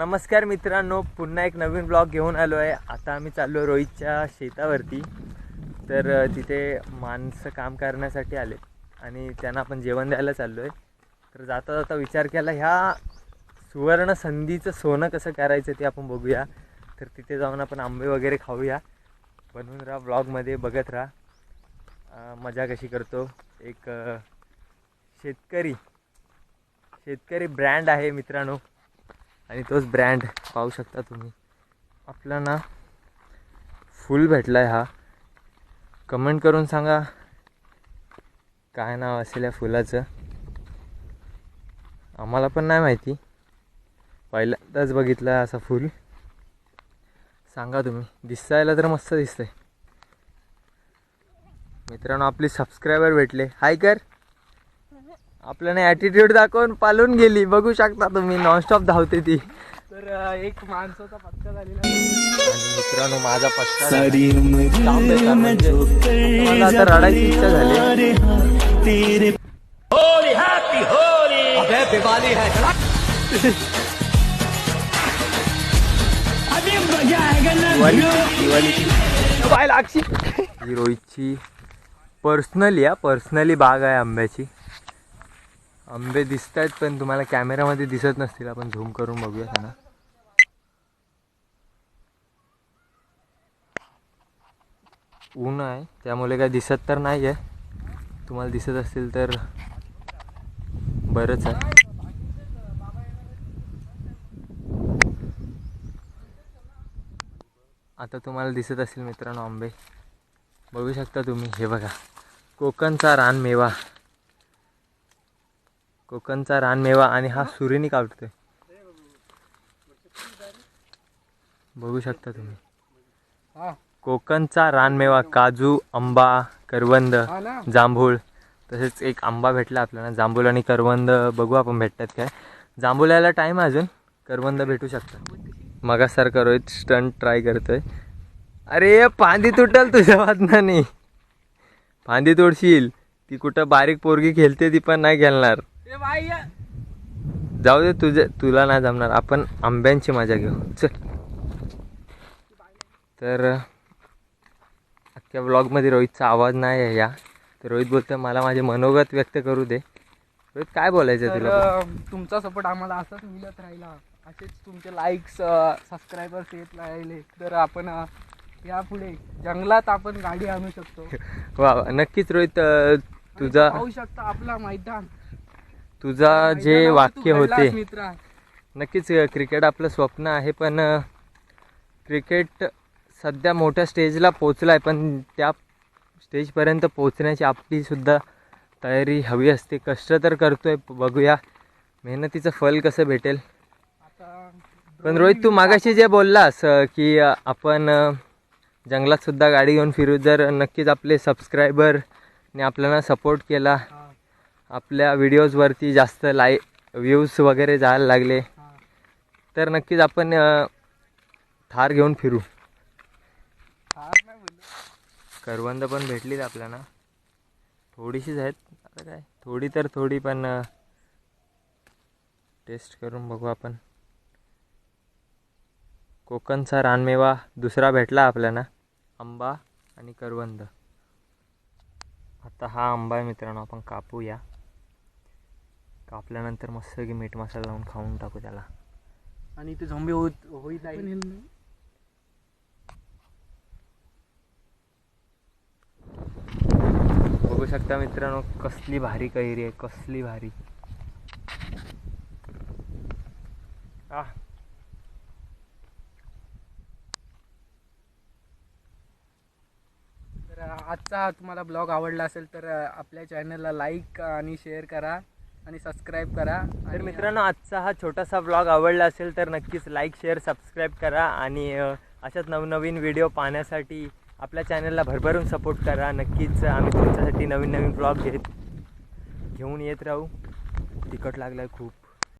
नमस्कार मित्रांनो पुन्हा एक नवीन ब्लॉग घेऊन आलो आहे. आता आम्ही चाललो रोहितच्या शेतावरती. तर तिथे माणसं काम करण्यासाठी आले आणि त्यांना आपण जेवण द्यायला चाललो आहे. तर जाता जाता विचार केला ह्या सुवर्ण संधीचं सोनं कसं करायचं ते आपण बघूया. तर तिथे जाऊन आपण आंबे वगैरे खाऊया. बनवून राहा ब्लॉगमध्ये बघत राहा. मजा कशी करतो. एक शेतकरी शेतकरी ब्रँड आहे मित्रांनो. आणि तोच ब्रँड पाहू शकता तुम्ही. आपला ना फुल भेटला आहे हा. कमेंट करून सांगा काय नाव असेल या फुलाचं. आम्हाला पण नाही माहिती. पहिल्यांदाच बघितलं आहे असा फुल. सांगा तुम्ही. दिसायला तर मस्त दिसतंय. मित्रांनो आपली सबस्क्रायबर भेटले. हाय कर. आपल्याला ॲटिट्यूड दाखवून पालून गेली. बघू शकता तुम्ही नॉनस्टॉप धावते ती. तर एक माणसाचा पत्ता झालेला मित्रांनो माझा पत्ता म्हणजे. आता रडायची इच्छा झाली. दिवाळी लागशी ही. रोहितची पर्सनली हा पर्सनली बाग आहे आंब्याची. आंबे दिसत आहेत पण तुम्हाला कॅमेरामध्ये दिसत नसतील. आपण झूम करून बघूया त्यांना. ऊन आहे त्यामुळे काय दिसत तर नाही आहे तुम्हाला दिसत असतील तर बरंच आहे. आता तुम्हाला दिसत असेल मित्रांनो आंबे. बघू शकता तुम्ही हे बघा. कोकणचा रानमेवा. कोकणचा रानमेवा आणि हा सुरीनी काढतोय बघू शकता तुम्ही. कोकणचा रानमेवा काजू आंबा करवंद जांभूळ तसेच एक आंबा भेटला आपल्याला जांभूळ आणि करवंद बघू आपण भेटतात काय. जांभूळ यायला टाईम अजून. करवंद भेटू शकतात मगासारखा रोहित स्टंट ट्राय करतोय. अरे फांदी तुटल तुझ्या वादनाने फांदी तोडशील. ती कुठं बारीक पोरगी खेळते ती पण नाही खेळणार. जाऊ दे तुझे तुला नाही जमणार. आपण आंब्यांची मजा घेऊ. चल. तर अख्ख्या ब्लॉगमध्ये रोहितचा आवाज नाही आहे या. तर रोहित बोलतोय मला माझे मनोगत व्यक्त करू दे. रोहित काय बोलायचं तुला? तुमचा सपोर्ट आम्हाला असाच मिळत राहिला. असेच तुमचे लाईक्स सबस्क्रायबर्स येत राहिले. तर आपण यापुढे जंगलात आपण गाडी आणू शकतो. वा नक्कीच रोहित तुझा पाहू शकता आपला मैदान. तुझा जे वाक्य होते. नक्कीच क्रिकेट आपलं स्वप्न आहे पण क्रिकेट सध्या मोठ्या स्टेजला पोचला आहे पण त्या स्टेजपर्यंत पोचण्याची आपलीसुद्धा तयारी हवी असते. कष्ट तर करतोय बघूया. मेहनतीचं फल कसं भेटेल? पण रोहित तू मागाशी जे बोललास की आपण अ, जंगलात सुद्धा गाडी घेऊन फिरू जर नक्कीच आपले सबस्क्रायबरने आपल्याला सपोर्ट केला. आपल्या व्हिडिओजवरती जास्त लाय व्ह्यूज वगैरे जायला लागले. तर नक्कीच आपण थार घेऊन फिरू. नाही करवंद पण भेटलीत आपल्याला. थोडीशीच आहेत. आता काय? थोडी तर थोडी पण टेस्ट करून बघू आपण. कोकणचा रानमेवा दुसरा भेटला आपल्याला. आंबा आणि करवंद. आता हा आंबा आहे मित्रांनो आपण कापूया. कापल्यानंतर मस्त की मीठ मसाला लावून खाऊन टाकू त्याला. आणि ते झोंबे होत होईत नाही. बघू शकता मित्रांनो कसली भारी कैरी आहे कसली भारी. आ. तर आजचा तुम्हाला ब्लॉग आवडला असेल तर आपल्या चॅनलला लाईक आणि शेअर करा. आणि सबस्क्राईब करा तर मित्रांनो आजचा हा छोटासा ब्लॉग आवडला असेल तर नक्कीच लाईक शेअर सबस्क्राईब करा आणि अशाच नवनवीन व्हिडिओ पाहण्यासाठी आपल्या चॅनलला भरभरून सपोर्ट करा. नक्कीच आम्ही तुमच्यासाठी नवीन नवीन ब्लॉग घेत घेऊन येत राहू. तिखट लागलं आहे खूप.